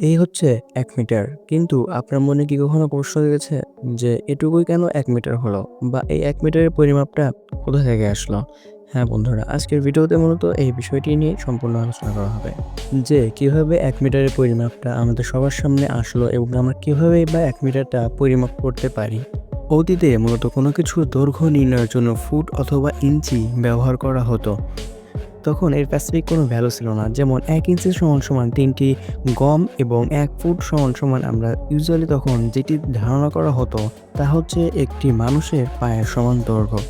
এই হচ্ছে এক মিটার। কিন্তু আপনার মনে কি কখনো প্রশ্ন জেগেছে যে এটুকুই কেন এক মিটার হলো? বা এই এক মিটারের পরিমাপটা কোথা থেকে আসলো? হ্যাঁ বন্ধুরা, আজকের ভিডিওতে মূলত এই বিষয়টি নিয়ে সম্পূর্ণ আলোচনা করা হবে। যে কীভাবে এক মিটারের পরিমাপটা আমাদের সবার সামনে আসলো এবং আমরা কীভাবে বা এক মিটারটা পরিমাপ করতে পারি। অতীতে মূলত কোনো কিছুর দৈর্ঘ্য নির্ণয়ের জন্য ফুট অথবা ইঞ্চি ব্যবহার করা হতো। তখন এর স্পেসিফিক কোনো ভ্যালু ছিল না। যেমন এক ইঞ্চি সমান সমান তিনটি গম এবং এক ফুট সমান সমান আমরা ইউজুয়ালি তখন যেটি ধারণা করা হতো, তা হচ্ছে একটি মানুষের পায়ের সমান দৈর্ঘ্য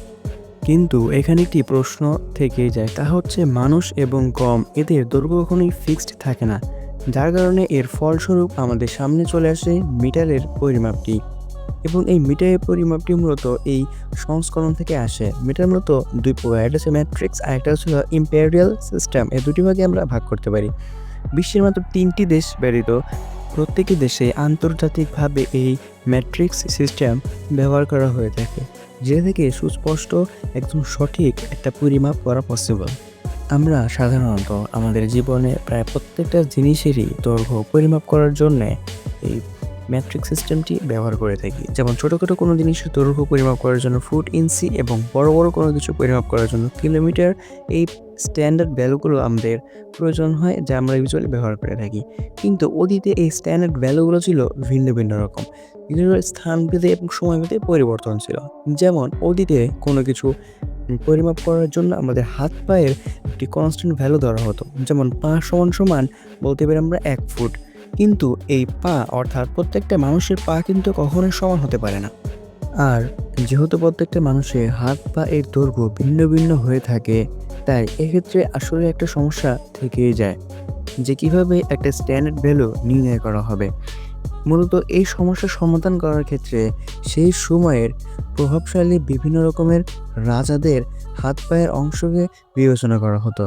কিন্তু এখানে একটি প্রশ্ন থেকেই যায়, তা হচ্ছে মানুষ এবং গম এদের দৈর্ঘ্য কখনোই ফিক্সড থাকে না। যার কারণে এর ফলস্বরূপ আমাদের সামনে চলে আসে মিটারের পরিমাপটি। এবং এই মিটারের পরিমাপটি মূলত এই সংস্করণ থেকে আসে। মিটার মূলত দুই প্রকার, একটা হচ্ছে ম্যাট্রিক্স আর একটা হচ্ছে ইম্পেরিয়াল সিস্টেম এই দুটি ভাগে আমরা ভাগ করতে পারি। বিশ্বের মাত্র তিনটি দেশ ব্যতীত প্রত্যেকটি দেশে আন্তর্জাতিকভাবে এই ম্যাট্রিক্স সিস্টেম ব্যবহার করা হয়ে থাকে, যে থেকে সুস্পষ্ট, একদম সঠিক একটা পরিমাপ করা পসিবল আমরা সাধারণত আমাদের জীবনে প্রায় প্রত্যেকটা জিনিসেরই দৈর্ঘ্য পরিমাপ করার জন্যে এই ম্যাট্রিক সিস্টেমটি ব্যবহার করে থাকি। যেমন ছোটোখাটো কোনো জিনিসের দৈর্ঘ্য পরিমাপ করার জন্য ফুট ইঞ্চি এবং বড় বড় কোনো কিছু পরিমাপ করার জন্য কিলোমিটার এই স্ট্যান্ডার্ড ভ্যালুগুলো আমাদের প্রয়োজন হয় যা আমরা ইউজুয়ালি ব্যবহার করে থাকি। কিন্তু অতীতে এই স্ট্যান্ডার্ড ভ্যালুগুলো ছিল ভিন্ন ভিন্ন রকম। বিভিন্ন স্থান ভেদে এবং সময় ভেদে পরিবর্তন ছিল। যেমন অতীতে কোনো কিছু পরিমাপ করার জন্য আমাদের হাত পায়ের একটি কনস্ট্যান্ট ভ্যালু ধরা হতো। যেমন পা সমান সমান বলতে পারি আমরা এক ফুট কিন্তু এই পা, অর্থাৎ প্রত্যেকটা মানুষের পা কিন্তু কখনোই সমান হতে পারে না। আর যেহেতু প্রত্যেকটা মানুষের হাত, পা এর দৈর্ঘ্য ভিন্ন ভিন্ন হয়ে থাকে, তাই এক্ষেত্রে আসলে একটা সমস্যা থেকেই যায় যে কীভাবে একটা স্ট্যান্ডার্ড ভ্যালু নির্ণয় করা হবে। মূলত এই সমস্যার সমাধান করার ক্ষেত্রে সেই সময়ের প্রভাবশালী বিভিন্ন রকমের রাজাদের হাত, পায়ের অংশকে বিবেচনা করা হতো।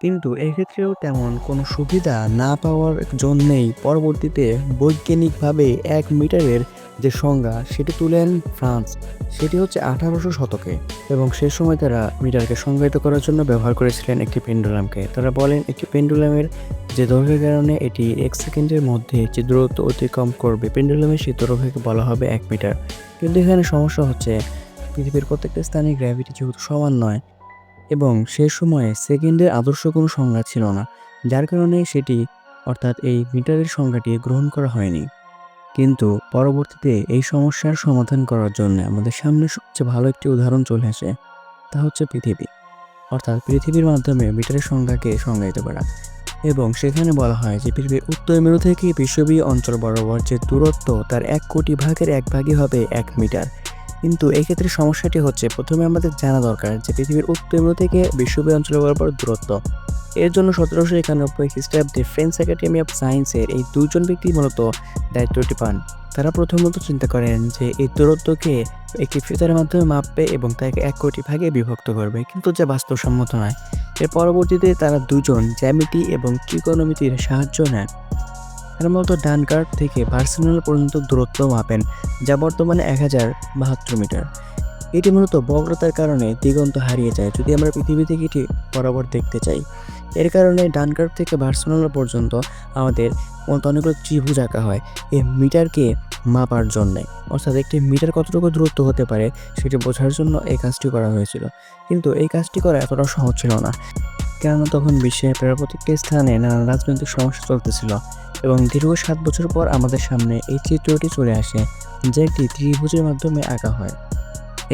কিন্তু এক্ষেত্রেও তেমন কোনো সুবিধা না পাওয়ার জন্যেই পরবর্তীতে বৈজ্ঞানিকভাবে এক মিটারের যে সংজ্ঞা, সেটি তুলেন ফ্রান্স। সেটি হচ্ছে আঠারোশো শতকে এবং সে সময় তারা মিটারকে সংজ্ঞায়িত করার জন্য ব্যবহার করেছিলেন একটি পেন্ডুলামকে। তারা বলেন, একটি পেন্ডুলামের যে দৈর্ঘ্যের কারণে এটি এক সেকেন্ডের মধ্যে যে দূরত্ব অতিক্রম করবে, পেন্ডুলামের সেই দৈর্ঘ্যকে বলা হবে এক মিটার। কিন্তু এখানে সমস্যা হচ্ছে, পৃথিবীর প্রত্যেকটা স্থানে গ্র্যাভিটি যেহেতু সমান নয় এবং সে সময়ে সেকেন্ডের আদর্শ কোনো সংজ্ঞা ছিল না, যার কারণে সেটি, অর্থাৎ এই মিটারের সংজ্ঞাটি গ্রহণ করা হয়নি। কিন্তু পরবর্তীতে এই সমস্যার সমাধান করার জন্য আমাদের সামনে সবচেয়ে ভালো একটি উদাহরণ চলে আসে, তা হচ্ছে পৃথিবী। অর্থাৎ পৃথিবীর মাধ্যমে মিটারের সংজ্ঞাকে সংজ্ঞায়িত করা। এবং সেখানে বলা হয় যে পৃথিবীর উত্তর মেরু থেকে বিষুবীয় অঞ্চল বরাবর যে দূরত্ব, তার এক কোটি ভাগের এক ভাগই হবে এক মিটার। কিন্তু এই ক্ষেত্রে সমস্যাটি হচ্ছে, প্রথমে আমাদের জানা দরকার যে পৃথিবীর উত্তর থেকে বিশ্বব্যাপী অঞ্চল বরাবর দূরত্ব। এর জন্য সতেরোশো একানব্বই খ্রিস্টাব্দে ফ্রেঞ্চ একাডেমি অফ সায়েন্সের এই দুজন ব্যক্তি মূলত দায়িত্বটি পান। তারা প্রথমত চিন্তা করেন যে এই দূরত্বকে একটি ফিতারের মাধ্যমে মাপবে এবং তাকে এক কোটি ভাগে বিভক্ত করবে, কিন্তু যা বাস্তবসম্মত নয়। এর পরবর্তীতে তারা দুজন জ্যামিতি এবং ত্রিকোণমিতির সাহায্য নেন তারা মূলত ডানকার্ট থেকে বার্সেলোনা পর্যন্ত দূরত্ব মাপেন, যা বর্তমানে এক হাজার বাহাত্তর মিটার। এটি মূলত বক্রতার কারণে দিগন্ত হারিয়ে যায়, যদি আমরা পৃথিবী থেকে এটি বরাবর দেখতে চাই। এর কারণে ডানকার্ট থেকে বার্সেলোনা পর্যন্ত আমাদের অনেকগুলো ত্রিভুজ আঁকা হয়, এই মিটারকে মাপার জন্যে। অর্থাৎ একটি মিটার কতটুকু দূরত্ব হতে পারে, সেটি বোঝার জন্য এই কাজটি করা হয়েছিল। কিন্তু এই কাজটি করা এতটা সহজ ছিল না। কেননা তখন প্রায় প্রত্যেকটি স্থানে নানা রাজনৈতিক সমস্যা চলতেছিল। এবং দীর্ঘ সাত বছর পর আমাদের সামনে এই চিত্রটি চলে আসে, যা একটি ত্রিভুজের মাধ্যমে আঁকা হয়।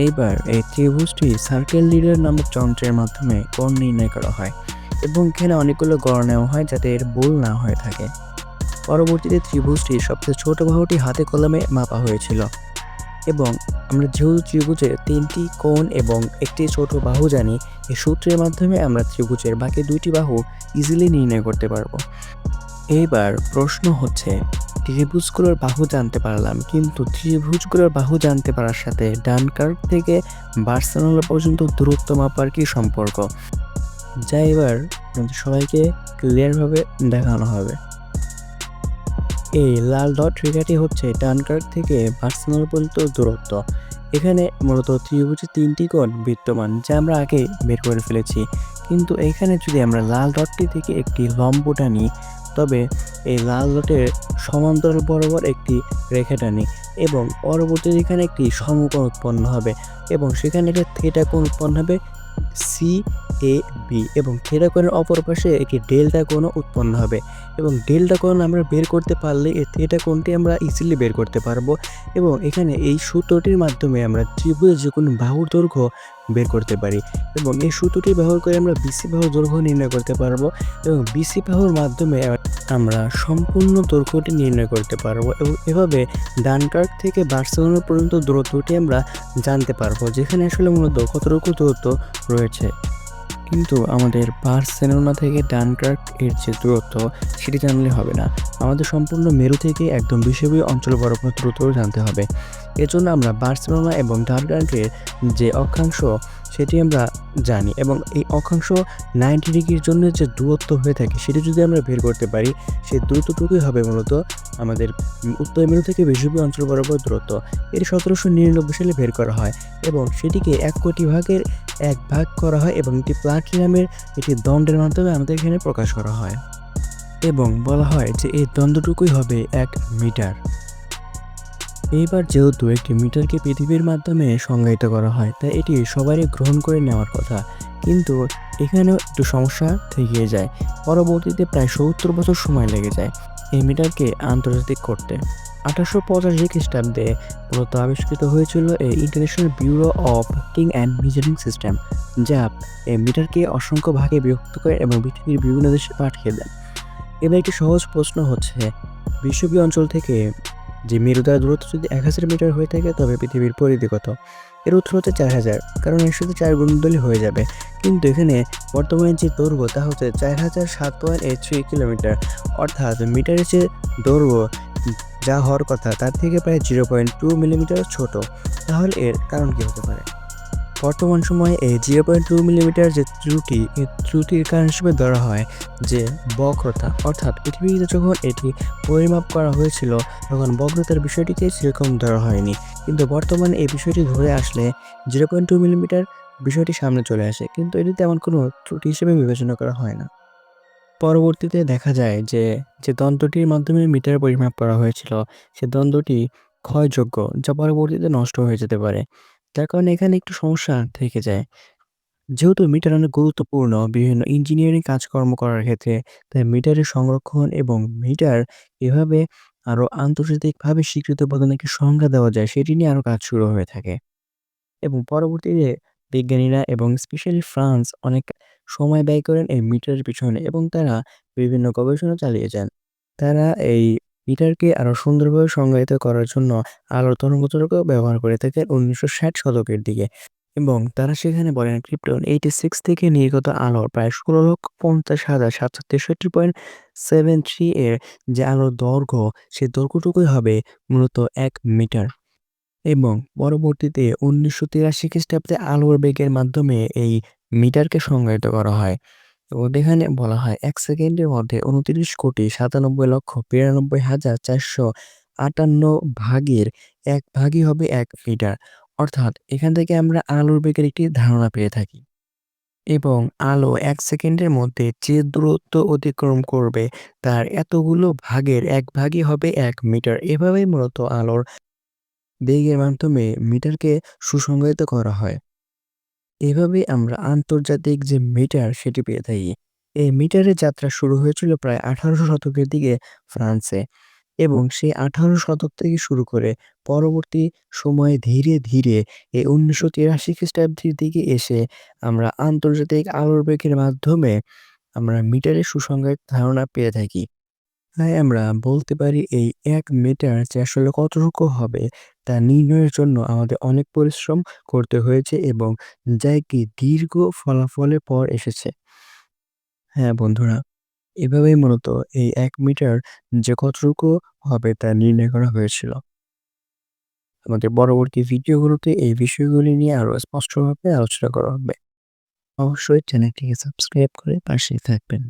এইবার এই ত্রিভুজটি সার্কেল লিডার নামক যন্ত্রের মাধ্যমে কোণ নির্ণয় করা হয় এবং এখানে অনেকগুলো গড় নেওয়া হয় যাতে এর বোল না হয়ে থাকে। পরবর্তীতে ত্রিভুজটি সবচেয়ে ছোট বাহুটি হাতে কলমে মাপা হয়েছিল এবং আমরা যেহেতু ত্রিভুজের তিনটি কোণ এবং একটি ছোট বাহু জানি এই সূত্রের মাধ্যমে আমরা ত্রিভুজের বাকি দুইটি বাহু ইজিলি নির্ণয় করতে পারব। এইবার প্রশ্ন হচ্ছে, ত্রিভুজগুলোর বাহু জানতে পারলাম, কিন্তু ত্রিভুজগুলোর বাহু জানতে পারার সাথে ডানকার্ক থেকে বার্সেলোনা পর্যন্ত দূরত্ব মাপার কি সম্পর্ক? যা এবার সবাইকে ক্লিয়ারভাবে দেখানো হবে। এই লাল ডট রেখাটি হচ্ছে ডানকার্ক থেকে বার্সেলোনা পর্যন্ত দূরত্ব। এখানে মূলত ত্রিভুজের তিনটি কোণ বিদ্যমান, যা আমরা আগে বের করে ফেলেছি। কিন্তু এখানে যদি আমরা লাল ডটটি থেকে একটি লম্ব টানি তবে এই লাল ডটের সমান্তরাল বরাবর একটি রেখা টানি এবং পরবর্তীতে এখানে একটি সমকোণ উৎপন্ন হবে এবং সেখানে একটা থেটা কোণ উৎপন্ন হবে সি এ বি এবং থেটা কোণের অপর পাশে একটি ডেল্টা কোণও উৎপন্ন হবে। এবং ডেল্টা কোণ আমরা বের করতে পারলে এই থেটা কোণটি আমরা ইজিলি বের করতে পারব। এবং এখানে এই সূত্রটির মাধ্যমে আমরা ত্রিভুজের যে কোনো বাহুর দৈর্ঘ্য বের করতে পারি। এবং এই সূত্রটি ব্যবহার করে আমরা বিসি বাহুর দৈর্ঘ্য নির্ণয় করতে পারব। এবং বিসি বাহুর মাধ্যমে আমরা সম্পূর্ণ দৈর্ঘ্যটি নির্ণয় করতে পারব। এবং এভাবে ডানকার্ক থেকে বার্সেলোনা পর্যন্ত দূরত্বটি আমরা জানতে পারব। যেখানে আসলে মূলত কতটুকু দূরত্ব রয়েছে। কিন্তু আমাদের বার্সেলোনা থেকে ডানকার্ক এর যে দূরত্ব, সেটি জানলে হবে না। আমাদের সম্পূর্ণ মেরু থেকে একদম বিষয়বী অঞ্চল বরাবর দূরত্ব জানতে হবে। এজন্য আমরা বার্সেলোনা এবং ডানকার্কের যে অক্ষাংশ, সেটি আমরা জানি এবং এই অক্ষাংশ নাইনটি ডিগ্রির জন্য যে দূরত্ব হয়ে থাকে, সেটি যদি আমরা বের করতে পারি, সেই দূরত্বটুকুই হবে মূলত আমাদের উত্তর মেরু থেকে বিষুবী অঞ্চল বরাবর দূরত্ব। এটি সতেরোশো নিরানব্বই সালে বের করা হয় এবং সেটিকে এক কোটি ভাগের এক ভাগ করা হয় এবং একটি প্লাটিনামের একটি দণ্ডের মাধ্যমে আমাদের এখানে প্রকাশ করা হয়। এবং বলা হয় যে এই দ্বন্দ্বটুকুই হবে এক মিটার। এইবার যেহেতু একটি মিটারকে পৃথিবীর মাধ্যমে সংজ্ঞায়িত করা হয়, তাই এটি সবারই গ্রহণ করে নেওয়ার কথা। কিন্তু এখানেও একটু সমস্যা থেকে যায়। পরবর্তীতে প্রায় সত্তর বছর সময় লেগে যায় এই মিটারকে আন্তর্জাতিক করতে। আঠারোশো পঁচাশি খ্রিস্টাব্দে মূলত আবিষ্কৃত হয়েছিল এই international bureau of king and measuring system যা এই মিটারকে অসংখ্য ভাগে বিভক্ত করে এবং পৃথিবীর বিভিন্ন দেশে পাঠিয়ে দেন এবার একটি সহজ প্রশ্ন হচ্ছে বিশ্ববী অঞ্চল থেকে যে মেরুদার দূরত্ব যদি এক হাজার মিটার হয়ে থাকে, তবে পৃথিবীর পরিধি কত? এর উত্তর হচ্ছে চার হাজার, কারণ এর সাথে চার গুণদলই হয়ে যাবে। কিন্তু এখানে বর্তমানে যে দৈর্ঘ্য, তা হচ্ছে চার হাজার সাত পয়েন্ট এইট থ্রি কিলোমিটার, অর্থাৎ মিটারের যে দৈর্ঘ্য যা হওয়ার কথা তার থেকে প্রায় জিরো পয়েন্ট টু মিলিমিটার ছোটো। তাহলে এর কারণ কী হতে পারে? বর্তমান সময়ে এই জিরো পয়েন্ট টু মিলিমিটার যে ত্রুটি, এই ত্রুটির কারণ হিসেবে ধরা হয় যে বক্রতা। অর্থাৎ পৃথিবীতে যখন এটি পরিমাপ করা হয়েছিল, তখন বক্রতার বিষয়টিকে সেরকম ধরা হয়নি। কিন্তু বর্তমানে এই বিষয়টি ধরে আসলে জিরো পয়েন্ট টু মিলিমিটার বিষয়টি সামনে চলে আসে। কিন্তু এটি তেমন কোনো ত্রুটি হিসেবে বিবেচনা করা হয় না। পরবর্তীতে দেখা যায় যে যে দ্বন্দ্বটির মাধ্যমে মিটার পরিমাপ করা হয়েছিল, সে দ্বন্দ্বটি ক্ষয়যোগ্য যা পরবর্তীতে নষ্ট হয়ে যেতে পারে। যার কারণে এখানে একটু সমস্যা থেকে যায়। যেহেতু মিটার অনেক গুরুত্বপূর্ণ, বিভিন্ন ইঞ্জিনিয়ারিং কাজকর্ম করার ক্ষেত্রে, তাই মিটারের সংরক্ষণ এবং মিটার এভাবে আরও আন্তর্জাতিকভাবে স্বীকৃত একটি সংজ্ঞা দেওয়া যায়, সেটি নিয়ে আরও কাজ শুরু হয়ে থাকে। এবং পরবর্তীতে বিজ্ঞানীরা এবং স্পেশালি ফ্রান্স অনেক সময় ব্যয় করেন এই মিটারের পিছনে এবং তারা বিভিন্ন গবেষণা চালিয়ে যান। তারা এই মিটারকে আরও সুন্দরভাবে সংজ্ঞায়িত করার জন্য আলোর তরঙ্গতরকেও ব্যবহার করে থাকেন উনিশশো ষাট শতকের দিকে এবং তারা সেখানে বলেন ক্রিপ্টন এইটি সিক্স থেকে নির্গত আলোর প্রায় ষোলো লক্ষ পঞ্চাশ হাজার সাতশো তেষট্টি পয়েন্ট সেভেন থ্রি এর যে আলোর দৈর্ঘ্য, সে দৈর্ঘ্যটুকুই হবে মূলত এক মিটার। এবং পরবর্তীতে উনিশশো তিরাশি খ্রিস্টাব্দে আলোর বেগের মাধ্যমে এই মিটারকে সংজ্ঞায়িত করা হয়। এবং এখানে বলা হয়, এক সেকেন্ডের মধ্যে উনত্রিশ কোটি সাতানব্বই লক্ষ বিরানব্বই হাজার চারশো আটান্ন ভাগের এক ভাগই হবে এক মিটার। অর্থাৎ এখান থেকে আমরা আলোর বেগের একটি ধারণা পেয়ে থাকি। এবং আলো এক সেকেন্ডের মধ্যে যে দূরত্ব অতিক্রম করবে, তার এতগুলো ভাগের এক ভাগই হবে এক মিটার। এভাবেই মূলত আলোর বেগের মাধ্যমে মিটারকে সুসংজ্ঞায়িত করা হয়। এভাবে আমরা আন্তর্জাতিক যে মিটার সেটি পেয়ে থাকি। এই মিটারের যাত্রা শুরু হয়েছিল প্রায় আঠারোশো শতকের দিকে ফ্রান্সে এবং সেই আঠারো শতক থেকে শুরু করে পরবর্তী সময়ে ধীরে ধীরে এই উনিশশো তিরাশি খ্রিস্টাব্দের দিকে এসে আমরা আন্তর্জাতিক আলোর বেগের মাধ্যমে আমরা মিটারের সুসংজ্ঞায়িত ধারণা পেয়ে থাকি। তাই আমরা বলতে পারি এই এক মিটার যে আসলে কতটুকু হবে তা নির্ণয়ের জন্য আমাদের অনেক পরিশ্রম করতে হয়েছে এবং যা কি দীর্ঘ ফলাফলের পর এসেছে। হ্যাঁ বন্ধুরা, এভাবেই মূলত এই এক মিটার যে কতটুকু হবে তা নির্ণয় করা হয়েছিল। আমাদের পরবর্তী ভিডিওগুলোতে এই বিষয়গুলি নিয়ে আরও স্পষ্টভাবে আলোচনা করা হবে। অবশ্যই চ্যানেলটিকে সাবস্ক্রাইব করে পাশে থাকবেন।